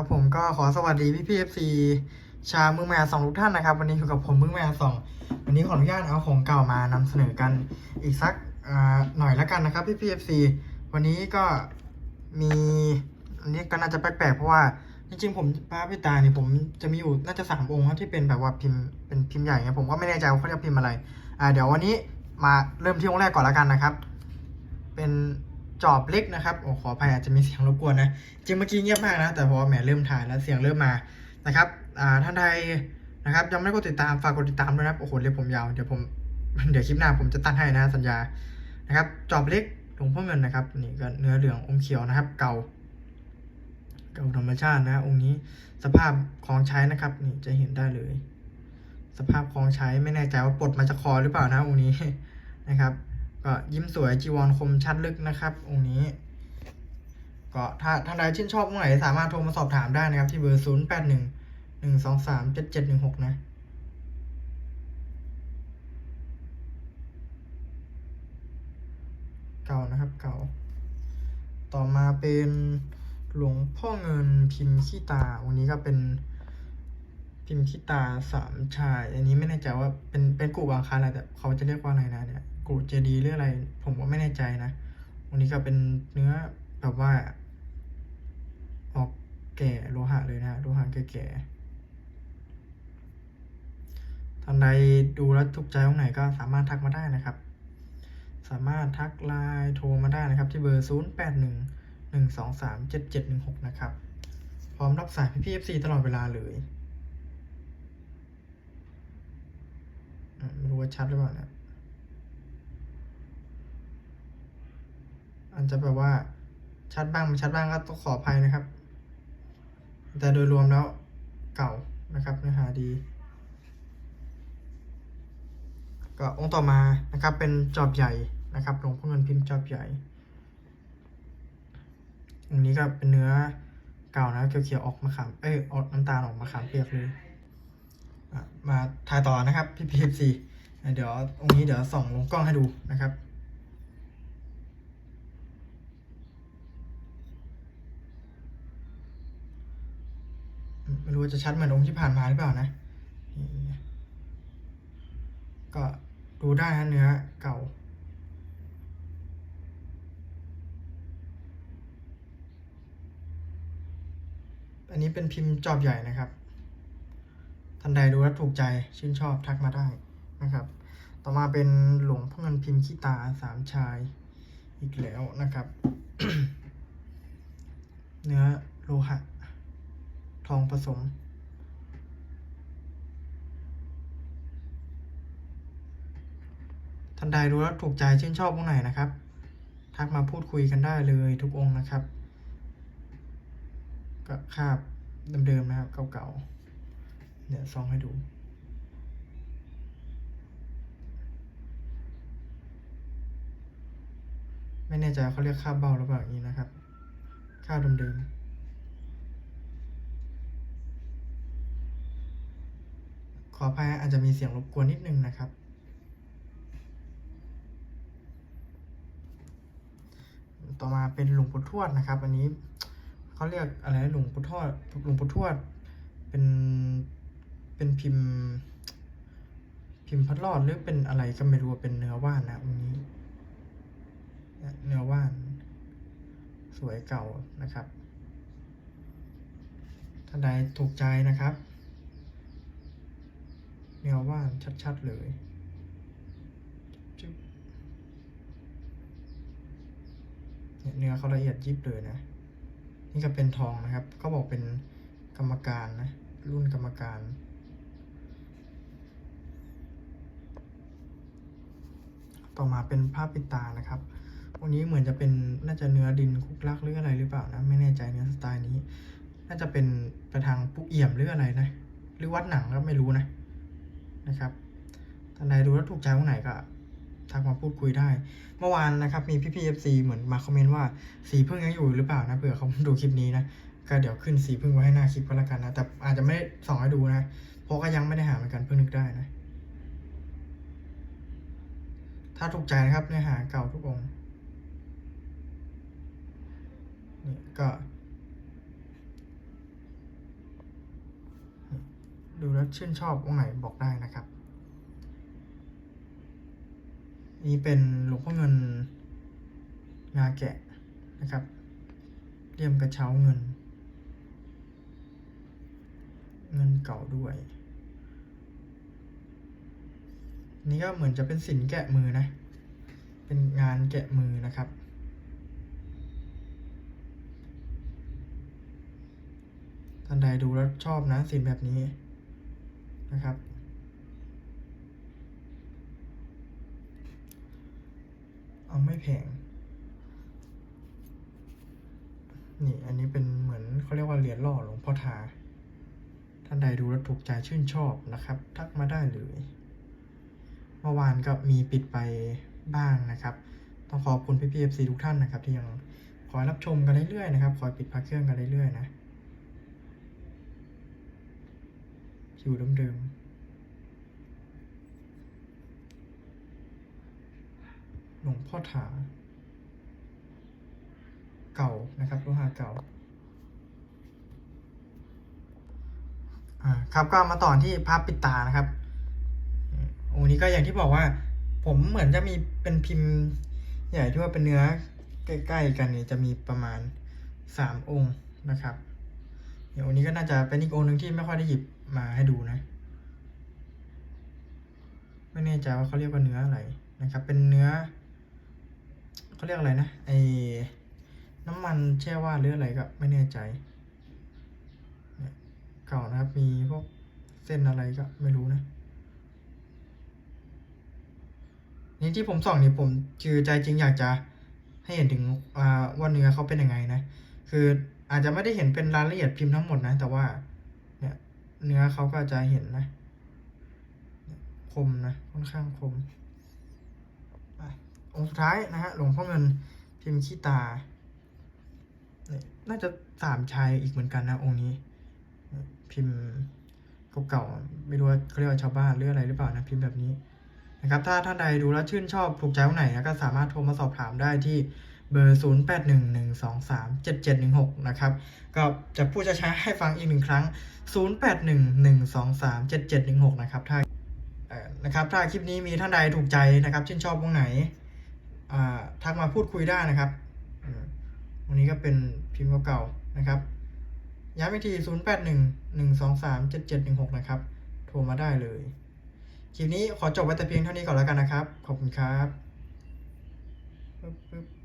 ครับผมก็ขอสวัสดีพี่พีเอฟซีชาวมือแมวสองทุกท่านนะครับ วันนี้อยู่กับผมมือแมวสองวันนี้ขออนุญาตเอาของเก่ามานำเสนอกันอีกสักหน่อยละกันนะครับพี่พีเอฟซีวันนี้ก็มีอันนี้ก็น่าจะแปลกๆเพราะว่าจริงๆผมพระพิตาเนี่ยผมจะมีอยู่น่าจะสามองค์ที่เป็นแบบว่าพิมพ์เป็นพิมพ์ใหญ่เนี่ยผมก็ไม่แน่ใจว่าเขาจะพิมพ์อะไรอ่าเดี๋ยววันนี้มาเริ่มที่องค์แรกก่อนละกันนะครับ เป็น จอบเล็กนะครับโอ้ขออภัยอาจจะมีเสียงรบกวนนะจริงเมื่อกี้เงียบมากนะ แต่พอแหมเริ่มถ่ายแล้วเสียงเริ่มมานะครับอ่าท่านใดนะครับยังไม่ได้กดติดตามฝากกดติดตามด้วยนะครับโอ้โหเรียกผมยาวเดี๋ยวผมเดี๋ยวคลิปหน้าผมจะตั้งให้นะสัญญานะครับ จอบเล็กหลวงพ่อเงินนะครับนี่ก็เนื้อเหลืองอมเขียวนะครับ เก่า เก่าธรรมชาตินะ องค์นี้สภาพของใช้นะครับนี่จะเห็นได้เลย สภาพของใช้ไม่แน่ใจว่าปลดมาจากคอหรือเปล่านะองค์นี้นะครับ ก็ยิ้มสวยจีวรคมชัดลึกนะครับ องค์นี้ ก็ถ้าท่านใดชื่นชอบตรงไหนสามารถโทรมาสอบถามได้นะครับ ที่เบอร์0 8 1 1 2 3 7 7 1 6นะเก่านะครับเก่า ต่อมาเป็นหลวงพ่อเงินพิมพ์ขี้ตาวันนี้ก็เป็นพิมพ์ขี้ตาสามชาย อันนี้ไม่แน่ใจว่าเป็นเป็นกูบางคารอะไรแต่เขาจะเรียกว่าอะไรนะเนี่ย กูเจดีหรืออะไร ผมก็ไม่แน่ใจนะ วันนี้ก็เป็นเนื้อแบบว่า ออกแก่โลหะเลยนะโลหะแก่ๆท่านใดดูแล้วถูกใจตรงไหนก็สามารถทักมาได้นะครับ สามารถทักไลน์โทรมาได้นะครับ ที่เบอร์ 0 8 1 1 2 3 7 7 1 6 นะครับ พร้อมรับสายพี่พีเอฟซีตลอดเวลาเลยไม่รู้ว่าชัดหรือเปล่าเนะ อาจจะแบบว่าชัดบ้างไม่ชัดบ้างก็ต้องขออภัยนะครับ แต่โดยรวมแล้วเก่านะครับเนื้อหาดี ก็องค์ต่อมานะครับเป็นจอบใหญ่นะครับหลวงพ่อเงินพิมพ์จอบใหญ่องค์นี้ก็เป็นเนื้อเก่านะเขียวๆออกมาขามเอ้ยออกน้ำตาลออกมาขามเปียกเลยมาถ่ายต่อนะครับพี่พีเอฟซีเดี๋ยวองค์นี้เดี๋ยวส่องลงกล้องให้ดูนะครับ ไม่รู้ว่าจะชัดเหมือนองค์ที่ผ่านมาหรือเปล่านะ ก็ดูได้นะเนื้อเก่า อันนี้เป็นพิมพ์จอบใหญ่นะครับท่านใดดูแล้วถูกใจชื่นชอบทักมาได้นะครับ ต่อมาเป็นหลวงพ่อเงินพิมพ์ขี้ตาสามชายอีกแล้วนะครับ เนื้อโลหะ ทองผสม ท่านใดดูแล้วถูกใจชื่นชอบตรงไหนนะครับ ทักมาพูดคุยกันได้เลยทุกองค์นะครับก็คาบเดิมๆนะครับเก่าๆ เดี๋ยวซองให้ดูไม่แน่ใจเขาเรียกคาบเบาหรือเปล่าอย่างนี้นะครับคาบเดิมๆ ออภัยอาจจะมีเสียงรบกวนนิดนึงนะครับ ต่อมาเป็นหลวงปู่ทวดนะครับ อันนี้เขาเรียกอะไรหลวงปู่ทวดหลวงปู่ทวด เป็นเป็นพิมพ์ พิมพ์พัดลอดหรือเป็นอะไรก็ไม่รู้เป็นเนื้อว่านนะอันนี้เนี่ยเนื้อว่าน สวยเก่านะครับท่านใดถูกใจนะครับ เนื้อว่านชัดๆเลยจึ๊บเนี่ยเนื้อเขาละเอียดยิบเลยนะ นี่ก็เป็นทองนะครับ เขาบอกเป็นกรรมการนะ รุ่นกรรมการ ต่อมาเป็นผ้าปิดตานะครับวันนี้เหมือนจะเป็นน่าจะเนื้อดินคุกลักหรืออะไรหรือเปล่านะ ไม่แน่ใจเนื้อสไตล์นี้ น่าจะเป็นไปทางปุกเอี่ยมหรืออะไรนะ หรือวัดหนังก็ไม่รู้นะ นะครับท่านใดดูแล้วถูกใจตรงไหนก็ทักมาพูดคุยได้ เมื่อวานนะครับ มีพี่พีเอฟซีเหมือนมาคอมเมนต์ว่าสีพึ่งยังอยู่หรือเปล่านะเผื่อเขาดูคลิปนี้นะก็เดี๋ยวขึ้นสีพึ่งไว้ให้หน้าคลิปก็แล้วกันนะ แต่อาจจะไม่ได้ส่องให้ดูนะเพราะก็ยังไม่ได้หาเหมือนกันเพิ่งนึกได้นะ ถ้าถูกใจนะครับเนื้อหาเก่าทุกองนี่ก็ ดูแล้วชื่นชอบองค์ไหนบอกได้นะครับ นี่เป็นหลวงพ่อเงินงาแกะนะครับเลี่ยมกระเช้าเงิน เงินเก่าด้วย นี่ก็เหมือนจะเป็นสินแกะมือนะ เป็นงานแกะมือนะครับท่านใดดูแล้วชอบนะสินแบบนี้ นะครับ เอาไม่แพง นี่อันนี้เป็นเหมือนเขาเรียกว่าเหรียญหล่อหลวงพ่อทา ท่านใดดูแล้วถูกใจชื่นชอบนะครับ ทักมาได้เลย เมื่อวานก็มีปิดไปบ้างนะครับ ต้องขอบคุณพี่พีเอฟซีทุกท่านนะครับ ที่ยังคอยรับชมกันเรื่อยๆนะครับ คอยปิดพักเครื่องกันเรื่อยๆนะ คิวเดิมๆหลวงพ่อถา เก่านะครับโลหะเก่าอ่าครับก็มาต่อที่ภาพปิดตานะครับโอ้นี้ก็อย่างที่บอกว่า ผมเหมือนจะมีเป็นพิมพ์ใหญ่ที่ว่าเป็นเนื้อใกล้ๆกันนี่จะมีประมาณสามองค์นะครับ ดี๋ยวองค์นี้ก็น่าจะเป็นอีกองหนึ่งที่ไม่ค่อยได้หยิบมาให้ดูนะ ไม่แน่ใจว่าเขาเรียกว่าเนื้ออะไรนะครับ เป็นเนื้อเขาเรียกอะไรนะไอ้น้ำมันแช่ว่าหรืออะไรก็ไม่แน่ใจเก่านะครับมีพวกเส้นอะไรก็ไม่รู้นะนี่ที่ผมส่องนี่ผมคือใจจริงอยากจะให้เห็นถึงว่าเนื้อเขาเป็นยังไงนะ คือ อาจจะไม่ได้เห็นเป็นรายละเอียดพิมพ์ทั้งหมดนะ แต่ว่า เนี่ย เนื้อเขาก็จะเห็นนะ คมนะ ค่อนข้างคมองค์สุดท้ายนะฮะหลวงพ่อเงินพิมพ์ขี้ตาเนี่ยน่าจะสามชายอีกเหมือนกันนะ องค์นี้ พิมพ์เก่าๆไม่รู้ว่าเขาเรียกว่าชาวบ้านหรืออะไรหรือเปล่านะพิมพ์แบบนี้นะครับ ถ้าท่านใดดูแล้วชื่นชอบถูกใจตรงไหนนะก็สามารถโทรมาสอบถามได้ที่ เบอร์ 0 8 1 1 2 3 7 7 1 6 นะครับ ก็จะพูดช้าๆให้ฟังอีกหนึ่งครั้ง 0 8 1 1 2 3 7 7 1 6 นะครับ ถ้าเอ่อนะครับ ถ้าคลิปนี้มีท่านใดถูกใจนะครับชื่นชอบวงไหนอ่าทักมาพูดคุยได้นะครับวันนี้ก็เป็นพิมพ์เก่าๆนะครับ ย้ำอีกที0 8 1 1 2 3 7 7 1 6 นะครับ โทรมาได้เลย คลิปนี้ขอจบไว้แต่เพียงเท่านี้ก่อนแล้วกันนะครับ ขอบคุณครับปึ๊บปึ๊บ